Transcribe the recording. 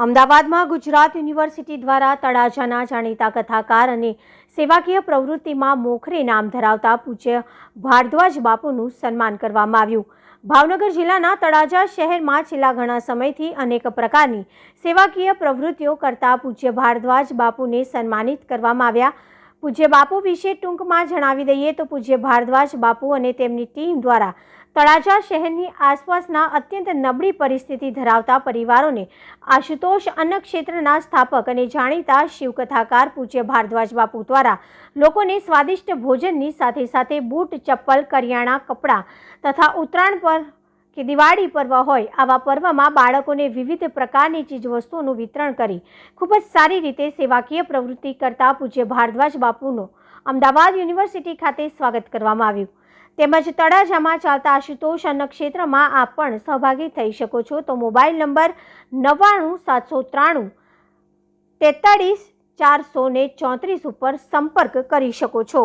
અમદાવાદમાં ગુજરાત યુનિવર્સિટી દ્વારા તળાજાના જાણીતા કથાકાર અને સેવાકીય પ્રવૃત્તિમાં મોખરે નામ ધરાવતા પૂજ્ય ભારદ્વાજ બાપુનું સન્માન કરવામાં આવ્યું. ભાવનગર જિલ્લાના તળાજા શહેરમાં છેલ્લા ઘણા સમયથી અનેક પ્રકારની સેવાકીય પ્રવૃત્તિઓ કરતા પૂજ્ય ભારદ્વાજ બાપુને સન્માનિત કરવામાં આવ્યા. પૂજ્ય બાપુ વિશે ટૂંકમાં જણાવી દઈએ તો પૂજ્ય ભારદ્વાજ બાપુ અને તેમની ટીમ દ્વારા તળાજા શહેરની આસપાસના અત્યંત નબળી પરિસ્થિતિ ધરાવતા પરિવારોને આશુતોષ અન્ન ક્ષેત્રના સ્થાપક અને જાણીતા શિવકથાકાર પૂજ્ય ભારદ્વાજ બાપુ દ્વારા લોકોને સ્વાદિષ્ટ ભોજનની સાથે સાથે બૂટ, ચપ્પલ, કરિયાણા, કપડાં તથા ઉત્તરાયણ પર કે દિવાળી પર્વ હોય, આવા પર્વમાં બાળકોને વિવિધ પ્રકારની ચીજવસ્તુઓનું વિતરણ કરી ખૂબ જ સારી રીતે સેવાકીય પ્રવૃત્તિ કરતા પૂજ્ય ભારદ્વાજ બાપુનું અમદાવાદ યુનિવર્સિટી ખાતે સ્વાગત કરવામાં આવ્યું. તેમજ તળાજામાં ચાલતા આશુતોષ અન્ન ક્ષેત્રમાં આપ પણ સહભાગી થઈ શકો છો. તો મોબાઈલ નંબર નવ્વાણું, સાતસો ત્રાણું, તેતાળીસ, ચારસો ચોત્રીસ ઉપર સંપર્ક કરી શકો છો.